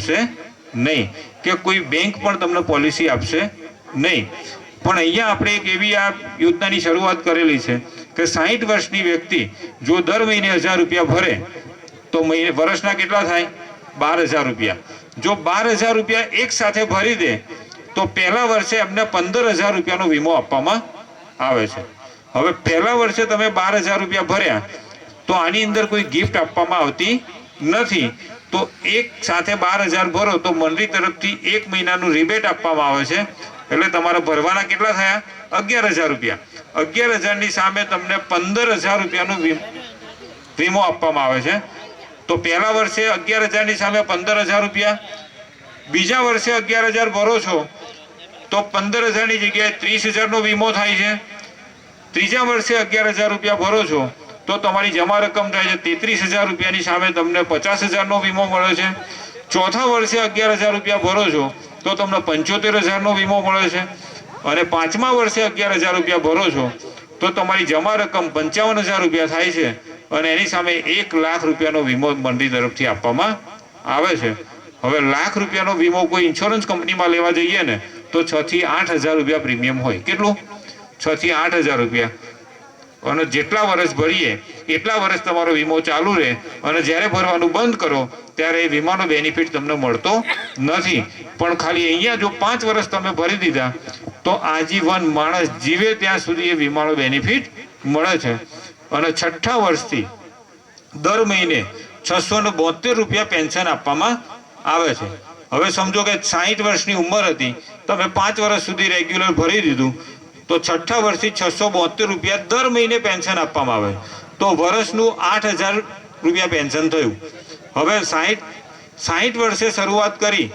આપશે? નહીં. કે કોઈ બેંક પણ તમને પોલિસી આપશે? નહીં. પણ અહીંયા આપણે એક એવી આ યોજનાની શરૂઆત કરેલી છે કે સાહીઠ વર્ષની વ્યક્તિ જો દર મહિને હજાર રૂપિયા ભરે, તો મહિને, વર્ષના કેટલા થાય? બાર હજાર રૂપિયા. જો બાર હજાર રૂપિયા એક સાથે ભરી દે, તો પહેલા વર્ષે એમને પંદર હજાર રૂપિયાનો વીમો આપવામાં આવે છે. હવે પહેલા વર્ષે તમે બાર હજાર રૂપિયા ભર્યા, તો આની અંદર કોઈ ગિફ્ટ આપવામાં આવતી નથી. તો એક સાથે બાર હજાર ભરો તો મંડળી તરફથી એક મહિનાનું રિબેટ આપવામાં આવે છે. એટલે તમારા ભરવાના કેટલા થયા? અગિયાર હજાર રૂપિયા. અગિયાર હજારની સામે તમને પંદર હજાર રૂપિયાનું વીમો આપવામાં આવે છે. તો પહેલા વર્ષે અગિયાર હજારની સામે પંદર હજાર રૂપિયા. બીજા વર્ષે અગિયાર હજાર ભરો છો, તો પંદર હજારની જગ્યાએ ત્રીસ હજારનો વીમો થાય છે. ત્રીજા વર્ષે અગિયાર હજાર રૂપિયા ભરો છો તો તમારી જમા રકમ થાય છે તેત્રીસ હજાર રૂપિયાની સામે તમને પચાસ હજારનો વીમો મળે છે. ચોથા વર્ષે અગિયાર હજાર રૂપિયા ભરો છો, તો તમને પંચોતેર હજારનો વીમો મળે છે. અને પાંચમા વર્ષે અગિયાર હજાર રૂપિયા ભરો છો, તો તમારી જમા રકમ પંચાવન હજાર રૂપિયા થાય છે અને એની સામે એક લાખ રૂપિયાનો વીમો મંડી તરફથી આપવામાં આવે છે. હવે લાખ રૂપિયાનો વીમો કોઈ ઇન્સ્યોરન્સ કંપનીમાં લેવા જઈએ ને, તો છ થી આઠ હજાર રૂપિયા પ્રીમિયમ હોય. કેટલું? છ થી આઠ હજાર રૂપિયા. અને જેટલા વર્ષ ભરીએ, એટલા વર્ષ તમારો વીમો ચાલુ રહે. અને જ્યારે ભરવાનું બંધ કરો, ત્યારે એ વીમાનો બેનિફિટ તમને મળતો નથી. પણ ખાલી અહીંયા જો પાંચ વર્ષ તમે ભરી દીધા, તો આજીવન માણસ જીવે ત્યાં સુધી એ વીમાનો બેનિફિટ મળે છે. અને છઠ્ઠા વર્ષથી દર મહિને છસો ને બોતેર રૂપિયા પેન્શન આપવામાં આવે છે. હવે સમજો કે સાહીઠ વર્ષની ઉંમર હતી તમે પાંચ વર્ષ સુધી રેગ્યુલર ભરી દીધું. તો છઠ્ઠા વર્ષથી છસો બોતેર રૂપિયા દર મહિને પેન્શન આપવામાં આવે. તો વર્ષનું આઠ હજાર રૂપિયા પેન્શન થયું. હવે સાહીઠ સાહીઠ વર્ષે શરૂઆત કરી,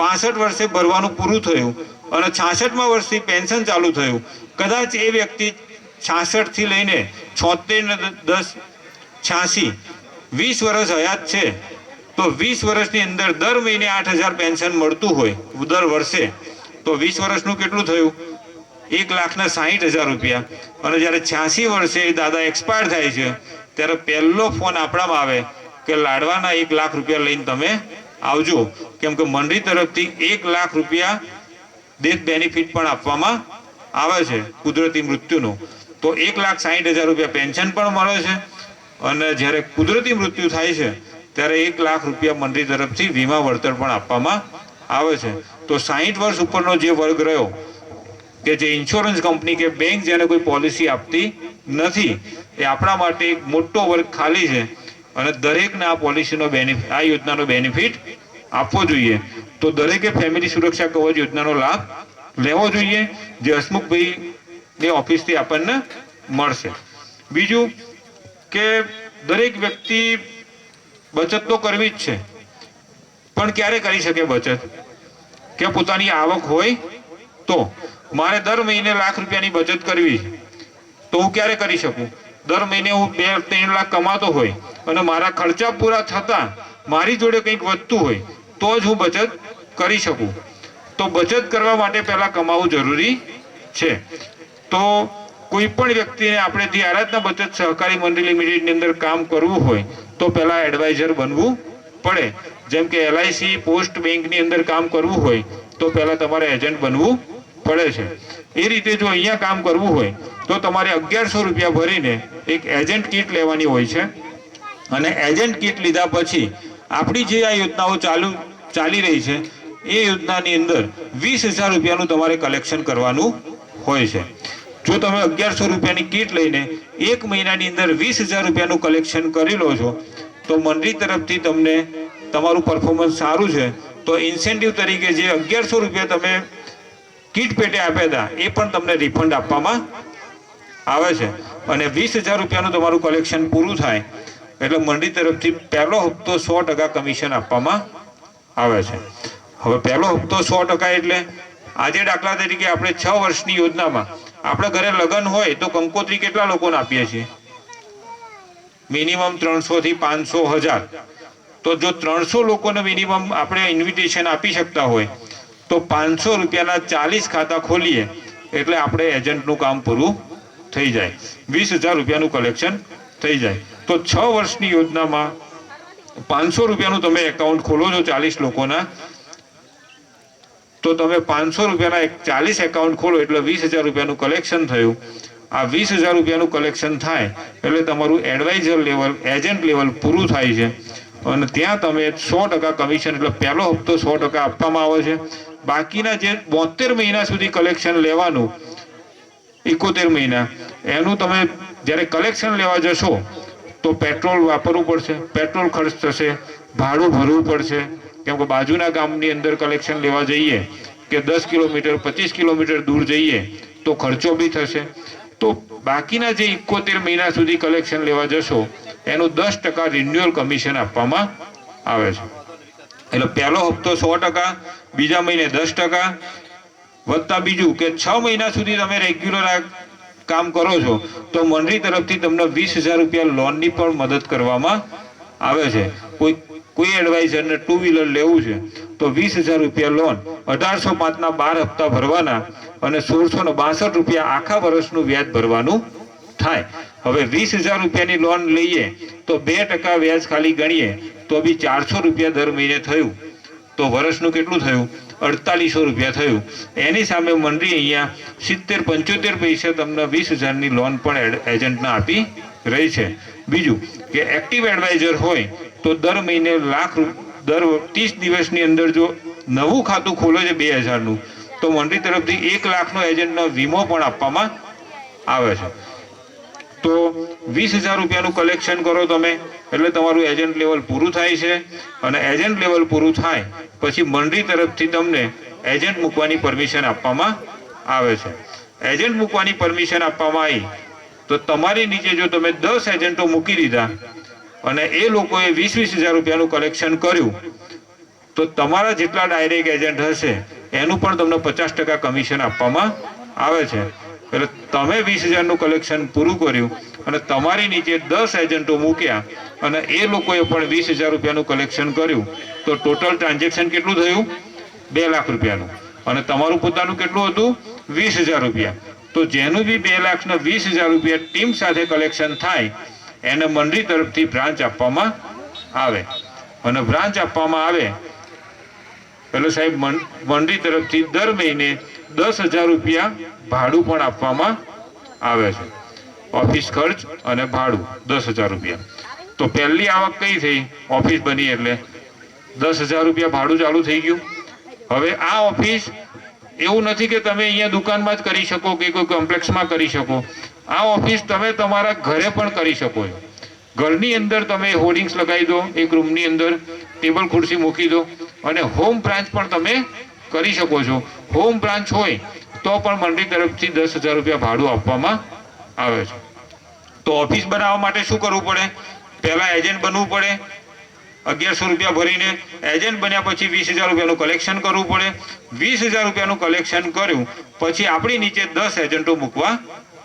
પાસઠ વર્ષે ભરવાનું પૂરું થયું અને છાસઠમાં વર્ષથી પેન્શન ચાલુ થયું. કદાચ એ વ્યક્તિ છાસઠથી લઈને છોતેર ને દસ, છ્યાસી, વીસ વર્ષ હયાત છે, તો વીસ વર્ષની અંદર દર મહિને આઠ હજાર પેન્શન મળતું હોય, દર વર્ષે. તો વીસ વર્ષનું કેટલું થયું? એક લાખના સાહીઠ હજાર રૂપિયા. અને જ્યારે છ્યાસી વર્ષે દાદા એક્સપાયર થાય છે, ત્યારે પહેલો ફોન આપણામાં આવે કે લાડવાના એક લાખ રૂપિયા લઈને તમે આવજો. કેમ કે મંડળી તરફથી એક લાખ રૂપિયા ડેથ બેનિફિટ પણ આપવામાં આવે છે, કુદરતી મૃત્યુનું. તો એક લાખ સાહીઠ હજાર રૂપિયા પેન્શન પણ મળે છે, અને જ્યારે કુદરતી મૃત્યુ થાય છે, ત્યારે એક લાખ રૂપિયા મંડળી તરફથી વીમા વળતર પણ આપવામાં આવે છે. તો સાહીઠ વર્ષ ઉપરનો જે વર્ગ રહ્યો કે જે ઇન્સ્યોરન્સ કંપની કે બેંક જેને કોઈ પોલિસી આપતી નથી, એ આપણા માટે એક મોટો વર્ગ ખાલી છે અને દરેકને આ પોલિસીનો બેનિફિટ આ યોજનાનો બેનિફિટ આપવો જોઈએ. તો દરેકે ફેમિલી સુરક્ષા કવચ યોજનાનો લાભ લેવો જોઈએ, જે હસમુખભાઈ ની ઓફિસથી આપણને મળશે. બીજું કે દરેક વ્યક્તિ બચત તો કરવી જ છે, પણ ક્યારે કરી શકે બચત? કે પોતાની આવક હોય તો? મારે દર મહિને લાખ રૂપિયાની બચત કરવી. તો હું ક્યારે કરી શકું? દર મહિને હું બે, ત્રણ લાખ કમાતો હોય અને મારા ખર્ચા પૂરા થતા મારી જોડે કંઈક વધતું હોય, તો જ હું બચત કરી શકું. તો બચત કરવા માટે પહેલાં કમાવું જરૂરી છે. તો કોઈ પણ વ્યક્તિને આપણે જે આરાધના બચત સહકારી મંડળી લિમિટેડની અંદર કામ કરવું હોય, તો પહેલાં એડવાઇઝર બનવું પડે. જેમ કે એલઆઈસી, પોસ્ટ બેંકની અંદર કામ કરવું હોય, તો પહેલાં તમારે એજન્ટ બનવું પડે છે. એ રીતે જો અહીંયા કામ કરવું હોય, તો તમારે અગિયારસો રૂપિયા ભરીને એક એજન્ટ કીટ લેવાની હોય છે. અને એજન્ટ કીટ લીધા પછી આપણી જે આ યોજનાઓ ચાલુ, ચાલી રહી છે, એ યોજનાની અંદર વીસ હજાર રૂપિયાનું તમારે કલેક્શન કરવાનું હોય છે. જો તમે અગિયારસો રૂપિયાની કીટ લઈને એક મહિનાની અંદર વીસ હજાર રૂપિયાનું કલેક્શન કરી લો છો, તો મંડળી તરફથી તમને તમારું પરફોર્મન્સ સારું છે. તો ઇન્સેન્ટિવ તરીકે જે અગિયારસો રૂપિયા તમે કીટ પેટે આપ્યા હતા એ પણ તમને રિફંડ આપવામાં આવે છે. અને વીસ હજાર રૂપિયાનું તમારું કલેક્શન પૂરું થાય, એટલે મંડળી તરફથી પહેલો હપ્તો સો ટકા કમિશન આપવામાં આવે છે. હવે પહેલો હપ્તો સો ટકા એટલે આજે દાખલા તરીકે આપણે છ વર્ષની યોજનામાં, આપણે ઘરે લગ્ન હોય તો કંકોત્રી કેટલા લોકોને આપીએ છીએ? મિનિમમ ત્રણસોથી પાંચસો હજાર. તો જો ત્રણસો લોકોને મિનિમમ આપણે ઇન્વિટેશન આપી શકતા હોય તો પાંચસો રૂપિયાના ચાલીસ ખાતા ખોલીએ એટલે આપણે એજન્ટનું કામ પૂરું થઈ જાય. વીસ હજાર રૂપિયાનું કલેક્શન થઈ જાય. તો છ વર્ષની યોજનામાં પાંચસો રૂપિયાનું તમે એકાઉન્ટ ખોલો છો ચાલીસ લોકોના, તો તમે પાંચસો રૂપિયાના એક ચાલીસ એકાઉન્ટ ખોલો એટલે વીસ હજાર રૂપિયાનું કલેક્શન થયું. આ વીસ હજાર રૂપિયાનું કલેક્શન થાય એટલે તમારું એડવાઇઝર લેવલ, એજન્ટ લેવલ પૂરું થાય છે. અને ત્યાં તમે સો ટકા કમિશન એટલે પહેલો હપ્તો સો ટકા આપવામાં આવે છે. બાકીના જે બોતેર મહિના સુધી કલેક્શન લેવાનું, એકોતેર મહિના, એનું તમે જ્યારે કલેક્શન લેવા જશો, તો પેટ્રોલ વાપરવું પડશે પેટ્રોલ ખર્ચ થશે, ભાડું ભરવું પડશે. કેમ કે બાજુના ગામની અંદર કલેક્શન લેવા જઈએ, કે દસ કિલોમીટર, પચીસ કિલોમીટર દૂર જઈએ, તો ખર્ચો બી થશે. તો બાકીના જે એકોતેર મહિના સુધી કલેક્શન લેવા જશો, એનું દસ ટકા રિન્યુઅલ કમિશન આપવામાં આવે છે. એટલે પહેલો હપ્તો સો ટકા બીજા મહિને દસ ટકા વધતા બીજું કે છ મહિના સુધી તમે રેગ્યુલર આ કામ કરો છો, તો મંડળી તરફથી તમને વીસ હજાર રૂપિયા લોનની પણ મદદ કરવામાં આવે છે. કોઈ કોઈ એડવાઇઝરને ટુ વ્હીલર લેવું છે, તો વીસ હજાર રૂપિયા લોન અઢારસો પાંચના બાર હપ્તા ભરવાના અને સોળસો ને બાસઠ રૂપિયા આખા વર્ષનું વ્યાજ ભરવાનું થાય. હવે વીસ હજાર રૂપિયાની લોન લઈએ, તો બે ટકા વ્યાજ ખાલી ગણીએ, તો બી ચારસો રૂપિયા દર મહિને થયું. તો વર્ષનું કેટલું થયું? અડતાલીસો રૂપિયા થયું. એની સામે મંડળી અહીંયા સિત્તેર, પંચોતેર પૈસા તમને વીસ હજારની લોન પણ એજન્ટને આપી રહી છે. બીજું કે એક્ટિવ એડવાઇઝર હોય તો દર મહિને લાખ દર ત્રીસ દિવસની અંદર જો નવું ખાતું ખોલે છે બે હજારનું, તો મંડળી તરફથી એક લાખનો એજન્ટનો વીમો પણ આપવામાં આવે છે. તો વીસ હજાર રૂપિયાનું કલેક્શન કરો તમે. એટલે તમારું એજન્ટ લેવલ પૂરું થાય છે. અને એજન્ટ લેવલ પૂરું થાય, પછી મંડળી તરફથી તમને એજન્ટ મૂકવાની પરમિશન આપવામાં આવે છે. એજન્ટ મૂકવાની પરમિશન આપવામાં આવી, તો તમારી નીચે જો તમે દસ એજન્ટો મૂકી દીધા, અને એ લોકોએ વીસ વીસ હજાર રૂપિયાનું કલેક્શન કર્યું, તો તમારા જેટલા ડાયરેક્ટ એજન્ટ હશે, એનું પણ તમને પચાસ ટકા કમિશન આપવામાં આવે છે. એટલે તમે વીસ હજારનું કલેક્શન પૂરું કર્યું અને તમારી નીચે દસ એજન્ટો મૂક્યા અને એ લોકોએ પણ વીસ હજાર રૂપિયાનું કલેક્શન કર્યું. તો ટોટલ ટ્રાન્ઝેક્શન કેટલું થયું? બે લાખ રૂપિયાનું. અને તમારું પોતાનું કેટલું હતું? વીસ હજાર રૂપિયા. તો જેનું બી બે લાખ ને વીસ હજાર રૂપિયા ટીમ સાથે કલેક્શન થાય, એને મંડળી તરફથી બ્રાન્ચ આપવામાં આવે. અને બ્રાન્ચ આપવામાં આવે એટલે સાહેબ મંડળી તરફથી દર મહિને દસ હજાર રૂપિયા ભાડું પણ આપવામાં આવે છે. ઓફિસ ખર્ચ અને ભાડું, દસ હજાર રૂપિયા. તો પહેલી આવક કઈ થઈ? ઓફિસ બની એટલે દસ હજાર રૂપિયા ભાડું ચાલુ થઈ ગયું. હવે આ ઓફિસ એવું નથી કે તમે અહીંયા દુકાનમાં જ કરી શકો કે કોઈ કોમ્પ્લેક્સમાં કરી શકો. આ ઓફિસ તમે તમારા ઘરે પણ કરી શકો છો. ઘરની અંદર તમે હોર્ડિંગ્સ લગાવી દો, એક રૂમની અંદર ટેબલ, ખુરશી મૂકી દો અને હોમ બ્રાન્ચ પણ તમે કરી શકો છો. હોમ બ્રાન્ચ હોય, તો પણ મંડળી તરફથી દસ રૂપિયા ભાડું આપવામાં આવે છે. તો ઓફિસ બનાવવા માટે શું કરવું પડે? પહેલાં એજન્ટ બનવું પડે. અગિયારસો રૂપિયા ભરીને એજન્ટ બન્યા પછી વીસ હજાર રૂપિયાનું કલેક્શન કરવું પડે. વીસ હજાર રૂપિયાનું કલેક્શન કર્યું, પછી આપણી નીચે દસ એજન્ટો મૂકવા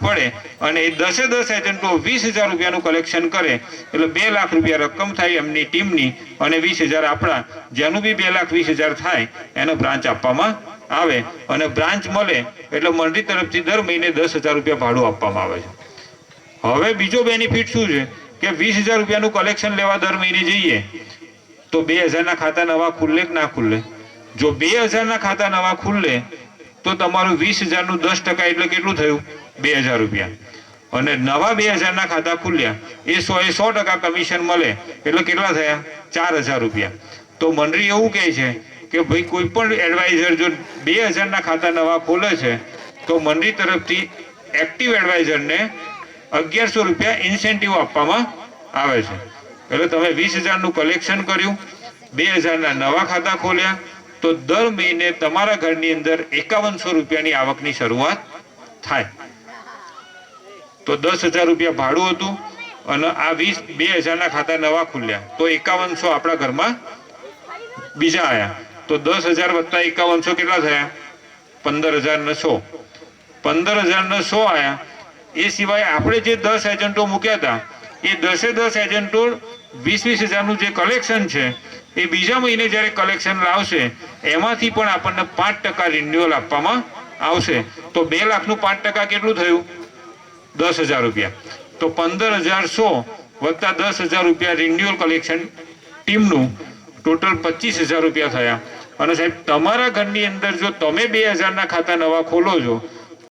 પડે અને એ દસે દસ એજન્ટો વીસ હજાર રૂપિયાનું કલેક્શન કરે, એટલે બે લાખ રૂપિયા રકમ થાય એમની ટીમની અને વીસ હજાર આપણા, જેનું બી બે લાખ વીસ હજાર થાય, એનો બ્રાન્ચ આપવામાં આવે. અને બ્રાન્ચ મળે, એટલે મંડળી તરફથી દર મહિને દસ હજાર રૂપિયા ભાડું આપવામાં આવે છે. હવે બીજો બેનિફિટ શું છે? કે વીસ હજાર રૂપિયાનું કલેક્શન લેવા દર મહિને જઈએ, તો બે હજારના ખાતા નવા ખુલ્લે કે ના ખુલ્લે? જો બે હજારના ખાતા નવા ખુલ્લે તો તમારું વીસ હજારનું દસ ટકા એટલે કેટલું થયું? બે હજાર રૂપિયા. અને નવા બે હજારના ખાતા ખુલ્યા. એ સો એ સો ટકા કમિશન મળે. એટલે કેટલા થયા? ચાર હજાર રૂપિયા. તો મંડળી એવું કહે છે કે ભાઈ કોઈ પણ એડવાઇઝર જો બે હજારના ખાતા નવા ખોલે છે, તો મંડળી તરફથી એક્ટિવ એડવાઇઝરને અગિયારસો રૂપિયા ઇન્સેન્ટિવ આપવામાં આવે છે. એટલે તમે વીસ હજારનું કલેક્શન કર્યું, બે હજારના નવા ખાતા ખોલ્યા તો દર મહિને તમારા ઘરની અંદર એકાવનસો રૂપિયાની આવકની શરૂઆત થાય. તો દસ હજાર રૂપિયા ભાડું હતું અને આ વીસ બે હજારના ખાતા નવા ખુલ્યા. તો એકાવનસો આપણા ઘરમાં બીજા આવ્યા તો દસ હજાર વત્તા એકાવનસો કેટલા થયા? પંદર હજાર ને સો. પંદર હજાર ને સો આવ્યા એ સિવાય આપણે જે દસ એજન્ટો મૂક્યા હતા, એ દસે દસ એજન્ટો વીસ વીસ હજારનું જે કલેક્શન છે એ બીજા મહિને જ્યારે કલેક્શન લાવશે, એમાંથી પણ આપણને પાંચ ટકા રિન્યુઅલ આપવામાં આવશે. તો બે લાખનું પાંચ ટકા કેટલું થયું? દસ હજાર રૂપિયા. તો પંદર હજાર સો વત્તા દસ હજાર રૂપિયા રિન્યુઅલ કલેક્શન ટીમનું ટોટલ પચીસ હજાર રૂપિયા થયા. અને સાહેબ, તમારા ઘરની અંદર જો તમે બે હજારના ખાતા નવા ખોલો છો